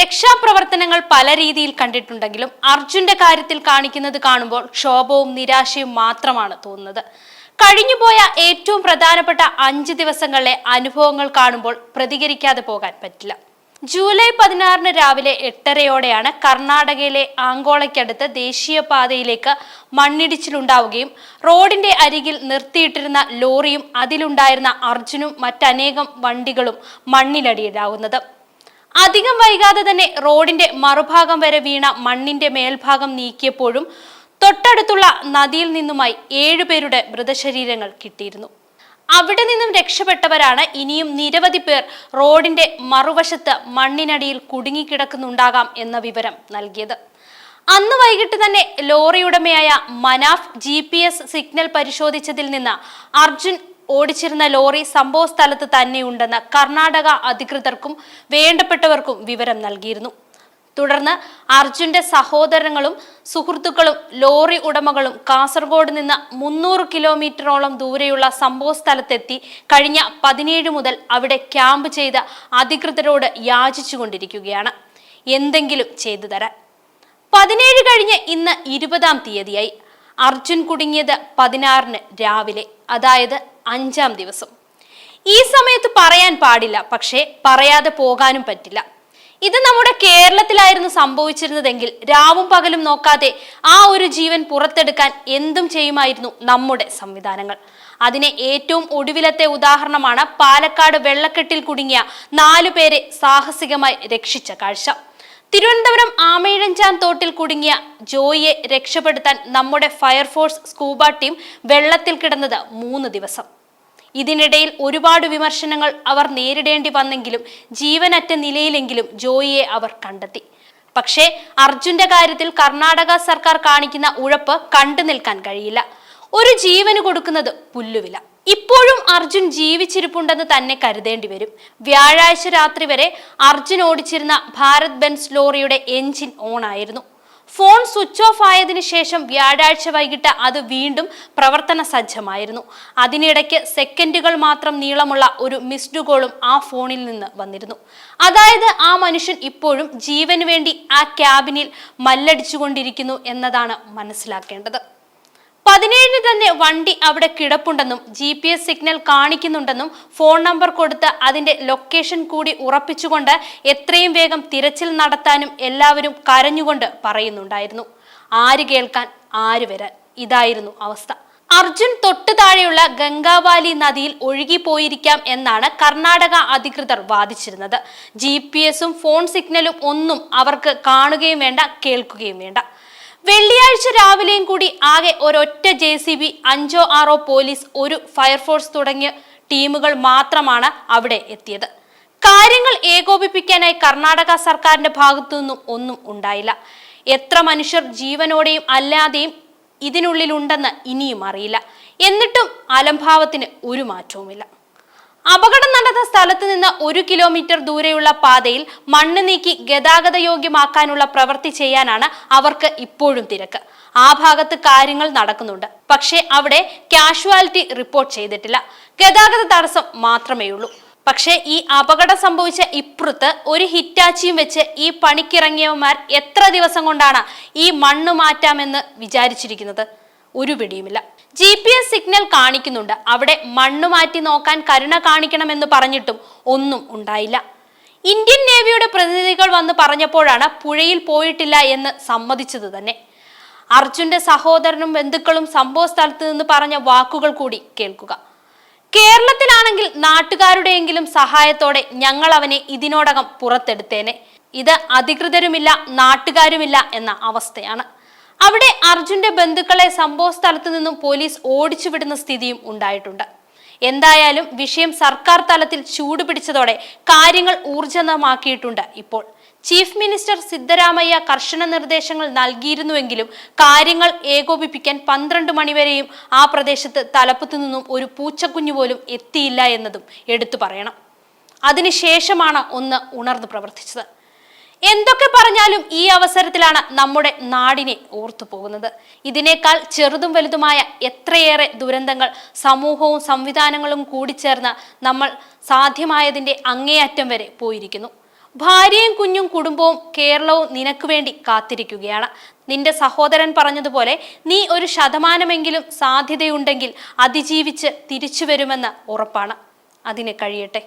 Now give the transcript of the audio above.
രക്ഷാപ്രവർത്തനങ്ങൾ പല രീതിയിൽ കണ്ടിട്ടുണ്ടെങ്കിലും അർജുന്റെ കാര്യത്തിൽ കാണിക്കുന്നത് കാണുമ്പോൾ ക്ഷോഭവും നിരാശയും മാത്രമാണ് തോന്നുന്നത്. കഴിഞ്ഞുപോയ ഏറ്റവും പ്രധാനപ്പെട്ട അഞ്ച് ദിവസങ്ങളിലെ അനുഭവങ്ങൾ കാണുമ്പോൾ പ്രതികരിക്കാതെ പോകാൻ പറ്റില്ല. ജൂലൈ പതിനാറിന് രാവിലെ എട്ടരയോടെയാണ് കർണാടകയിലെ ആങ്കോളയ്ക്കടുത്ത് ദേശീയപാതയിലേക്ക് മണ്ണിടിച്ചിലുണ്ടാവുകയും റോഡിന്റെ അരികിൽ നിർത്തിയിട്ടിരുന്ന ലോറിയും അതിലുണ്ടായിരുന്ന അർജുനും മറ്റനേകം വണ്ടികളും മണ്ണിലടിയിലാവുന്നത്. അധികം വൈകാതെ തന്നെ റോഡിന്റെ മറുഭാഗം വരെ വീണ മണ്ണിന്റെ മേൽഭാഗം നീക്കിയപ്പോഴും തൊട്ടടുത്തുള്ള നദിയിൽ നിന്നുമായി ഏഴുപേരുടെ മൃതശരീരങ്ങൾ കിട്ടിയിരുന്നു. അവിടെ നിന്നും രക്ഷപ്പെട്ടവരാണ് ഇനിയും നിരവധി പേർ റോഡിന്റെ മറുവശത്ത് മണ്ണിനടിയിൽ കുടുങ്ങിക്കിടക്കുന്നുണ്ടാകാം എന്ന വിവരം നൽകിയത്. അന്ന് വൈകിട്ട് തന്നെ ലോറിയുടമയായ Manaf G P S signal പരിശോധിച്ചതിൽ നിന്ന് അർജുൻ ഓടിച്ചിരുന്ന ലോറി സംഭവ സ്ഥലത്ത് തന്നെയുണ്ടെന്ന് കർണാടക അധികൃതർക്കും വേണ്ടപ്പെട്ടവർക്കും വിവരം നൽകിയിരുന്നു. തുടർന്ന് അർജുന്റെ സഹോദരങ്ങളും സുഹൃത്തുക്കളും ലോറി ഉടമകളും കാസർഗോഡ് നിന്ന് മുന്നൂറ് കിലോമീറ്ററോളം ദൂരെയുള്ള സംഭവ സ്ഥലത്തെത്തി കഴിഞ്ഞ പതിനേഴ് മുതൽ അവിടെ ക്യാമ്പ് ചെയ്ത അധികൃതരോട് യാചിച്ചുകൊണ്ടിരിക്കുകയാണ്. എന്തെങ്കിലും ചെയ്തു തരാൻ. പതിനേഴ് കഴിഞ്ഞ് ഇന്ന് ഇരുപതാം തീയതിയായി. അർജുൻ കുടുങ്ങിയത് പതിനാറിന് രാവിലെ. അതായത് അഞ്ചാം ദിവസം. ഈ സമയത്ത് പറയാൻ പാടില്ല പക്ഷേ പറയാതെ പോകാനും പറ്റില്ല. ഇത് നമ്മുടെ കേരളത്തിലായിരുന്നു സംഭവിച്ചിരുന്നതെങ്കിൽ രാവും പകലും നോക്കാതെ ആ ഒരു ജീവൻ പുറത്തെടുക്കാൻ എന്തും ചെയ്യുമായിരുന്നു നമ്മുടെ സംവിധാനങ്ങൾ. അതിനെ ഏറ്റവും ഒടുവിലത്തെ ഉദാഹരണമാണ് പാലക്കാട് വെള്ളക്കെട്ടിൽ കുടുങ്ങിയ നാലു പേരെ സാഹസികമായി രക്ഷിച്ച കാഴ്ച. തിരുവനന്തപുരം ആമയിഴഞ്ചാൻ തോട്ടിൽ കുടുങ്ങിയ ജോയിയെ രക്ഷപ്പെടുത്താൻ നമ്മുടെ ഫയർഫോഴ്സ് സ്കൂബ ടീം വെള്ളത്തിൽ കിടന്നത് മൂന്ന് ദിവസം. ഇതിനിടയിൽ ഒരുപാട് വിമർശനങ്ങൾ അവർ നേരിടേണ്ടി വന്നെങ്കിലും ജീവനറ്റ നിലയിലെങ്കിലും ജോയിയെ അവർ കണ്ടെത്തി. പക്ഷേ അർജുന്റെ കാര്യത്തിൽ കർണാടക സർക്കാർ കാണിക്കുന്ന ഉഴപ്പ് കണ്ടു നിൽക്കാൻ കഴിയില്ല. ഒരു ജീവന് കൊടുക്കുന്നത് പുല്ലുവില. ഇപ്പോഴും അർജുൻ ജീവിച്ചിരിപ്പുണ്ടെന്ന് തന്നെ കരുതേണ്ടി വരും. വ്യാഴാഴ്ച രാത്രി വരെ അർജുൻ ഓടിച്ചിരുന്ന ഭാരത് ബെൻസ് ലോറിയുടെ എഞ്ചിൻ ഓൺ ആയിരുന്നു ഫോൺ സ്വിച്ച് ഓഫ് ആയതിനു ശേഷം വ്യാഴാഴ്ച വൈകിട്ട് അത് വീണ്ടും പ്രവർത്തന സജ്ജമായിരുന്നു. അതിനിടയ്ക്ക് സെക്കൻഡുകൾ മാത്രം നീളമുള്ള ഒരു മിസ്ഡ് കോളും ആ ഫോണിൽ നിന്ന് വന്നിരുന്നു. അതായത് ആ മനുഷ്യൻ ഇപ്പോഴും ജീവന് വേണ്ടി ആ ക്യാബിനിൽ മല്ലടിച്ചുകൊണ്ടിരിക്കുന്നു എന്നതാണ് മനസ്സിലാക്കേണ്ടത്. പതിനേഴിന് തന്നെ വണ്ടി അവിടെ കിടപ്പുണ്ടെന്നും ജി പി എസ് സിഗ്നൽ കാണിക്കുന്നുണ്ടെന്നും ഫോൺ നമ്പർ കൊടുത്ത് അതിന്റെ ലൊക്കേഷൻ കൂടി ഉറപ്പിച്ചുകൊണ്ട് എത്രയും വേഗം തിരച്ചിൽ നടത്താനും എല്ലാവരും കരഞ്ഞുകൊണ്ട് പറയുന്നുണ്ടായിരുന്നു. ആര് കേൾക്കാൻ ആര് വരാൻ? ഇതായിരുന്നു അവസ്ഥ. അർജുൻ തൊട്ടു താഴെയുള്ള ഗംഗാവാലി നദിയിൽ ഒഴുകിപ്പോയിരിക്കാം എന്നാണ് കർണാടക അധികൃതർ വാദിച്ചിരുന്നത്. ജി പി എസും ഫോൺ സിഗ്നലും ഒന്നും അവർക്ക് കാണുകയും വേണ്ട കേൾക്കുകയും വേണ്ട. വെള്ളിയാഴ്ച രാവിലെയും കൂടി ആകെ ഒരൊറ്റ ജെ സി ബി അഞ്ചോ ആറോ പോലീസ് ഒരു ഫയർഫോഴ്സ് തുടങ്ങിയ ടീമുകൾ മാത്രമാണ് അവിടെ എത്തിയത്. കാര്യങ്ങൾ ഏകോപിപ്പിക്കാനായി കർണാടക സർക്കാരിന്റെ ഭാഗത്തു നിന്നും ഒന്നും ഉണ്ടായില്ല. എത്ര മനുഷ്യർ ജീവനോടെയും അല്ലാതെയും ഇതിനുള്ളിലുണ്ടെന്ന് ഇനിയും അറിയില്ല. എന്നിട്ടും അലംഭാവത്തിന് ഒരു മാറ്റവുമില്ല. അപകടം നടന്ന സ്ഥലത്ത് നിന്ന് ഒരു കിലോമീറ്റർ ദൂരെയുള്ള പാതയിൽ മണ്ണ് നീക്കി ഗതാഗത യോഗ്യമാക്കാനുള്ള പ്രവൃത്തി ചെയ്യാനാണ് അവർക്ക് ഇപ്പോഴും തിരക്ക്. ആ ഭാഗത്ത് കാര്യങ്ങൾ നടക്കുന്നുണ്ട്. പക്ഷേ അവിടെ കാഷ്വാലിറ്റി റിപ്പോർട്ട് ചെയ്തിട്ടില്ല. ഗതാഗത തടസ്സം മാത്രമേ ഉള്ളൂ പക്ഷേ ഈ അപകടം സംഭവിച്ച ഇപ്പുറത്ത് ഒരു ഹിറ്റാച്ചിയും വെച്ച് ഈ പണിക്കിറങ്ങിയവന്മാർ എത്ര ദിവസം കൊണ്ടാണ് ഈ മണ്ണ് മാറ്റാമെന്ന് വിചാരിച്ചിരിക്കുന്നത്? ഒരു പിടിയുമില്ല. ജി പി എസ് സിഗ്നൽ കാണിക്കുന്നുണ്ട്. അവിടെ മണ്ണ് മാറ്റി നോക്കാൻ കരുണ കാണിക്കണമെന്ന് പറഞ്ഞിട്ടും ഒന്നും ഉണ്ടായില്ല. ഇന്ത്യൻ നേവിയുടെ പ്രതിനിധികൾ വന്ന് പറഞ്ഞപ്പോഴാണ് പുഴയിൽ പോയിട്ടില്ല എന്ന് സമ്മതിച്ചത് തന്നെ. അർജുന്റെ സഹോദരനും ബന്ധുക്കളും സംഭവ സ്ഥലത്ത് നിന്ന് പറഞ്ഞ വാക്കുകൾ കൂടി കേൾക്കുക. കേരളത്തിലാണെങ്കിൽ നാട്ടുകാരുടെയെങ്കിലും സഹായത്തോടെ ഞങ്ങൾ അവനെ ഇതിനോടകം പുറത്തെടുത്തേനെ. ഇത് അധികൃതരുമില്ല നാട്ടുകാരുമില്ല എന്ന അവസ്ഥയാണ്. അവിടെ അർജുന്റെ ബന്ധുക്കളെ സംഭവ സ്ഥലത്തു നിന്നും പോലീസ് ഓടിച്ചുവിടുന്ന സ്ഥിതിയും ഉണ്ടായിട്ടുണ്ട്. എന്തായാലും വിഷയം സർക്കാർ തലത്തിൽ ചൂടുപിടിച്ചതോടെ കാര്യങ്ങൾ ഊർജിതമാക്കിയിട്ടുണ്ട് ഇപ്പോൾ. ചീഫ് മിനിസ്റ്റർ സിദ്ധരാമയ്യ കർശന നിർദ്ദേശങ്ങൾ നൽകിയിരുന്നുവെങ്കിലും കാര്യങ്ങൾ ഏകോപിപ്പിക്കാൻ പന്ത്രണ്ട് മണിവരെയും ആ പ്രദേശത്ത് തലപ്പത്തു നിന്നും ഒരു പൂച്ചക്കുഞ്ഞു പോലും എത്തിയില്ല എന്നതും എടുത്തു പറയണം. അതിനുശേഷമാണ് ഒന്ന് ഉണർന്നു പ്രവർത്തിച്ചത്. എന്തൊക്കെ പറഞ്ഞാലും ഈ അവസരത്തിലാണ് നമ്മുടെ നാടിനെ ഓർത്തു പോകുന്നത്. ഇതിനേക്കാൾ ചെറുതും വലുതുമായ എത്രയേറെ ദുരന്തങ്ങൾ സമൂഹവും സംവിധാനങ്ങളും കൂടി ചേർന്ന് നമ്മൾ സാധ്യമായതിന്റെ അങ്ങേയറ്റം വരെ പോയിരിക്കുന്നു. ഭാര്യയും കുഞ്ഞും കുടുംബവും കേരളവും നിനക്ക് വേണ്ടി കാത്തിരിക്കുകയാണ്. നിന്റെ സഹോദരൻ പറഞ്ഞതുപോലെ നീ ഒരു ശതമാനമെങ്കിലും സാധ്യതയുണ്ടെങ്കിൽ അതിജീവിച്ച് തിരിച്ചു വരുമെന്ന് ഉറപ്പാണ്. അതിന് കഴിയട്ടെ.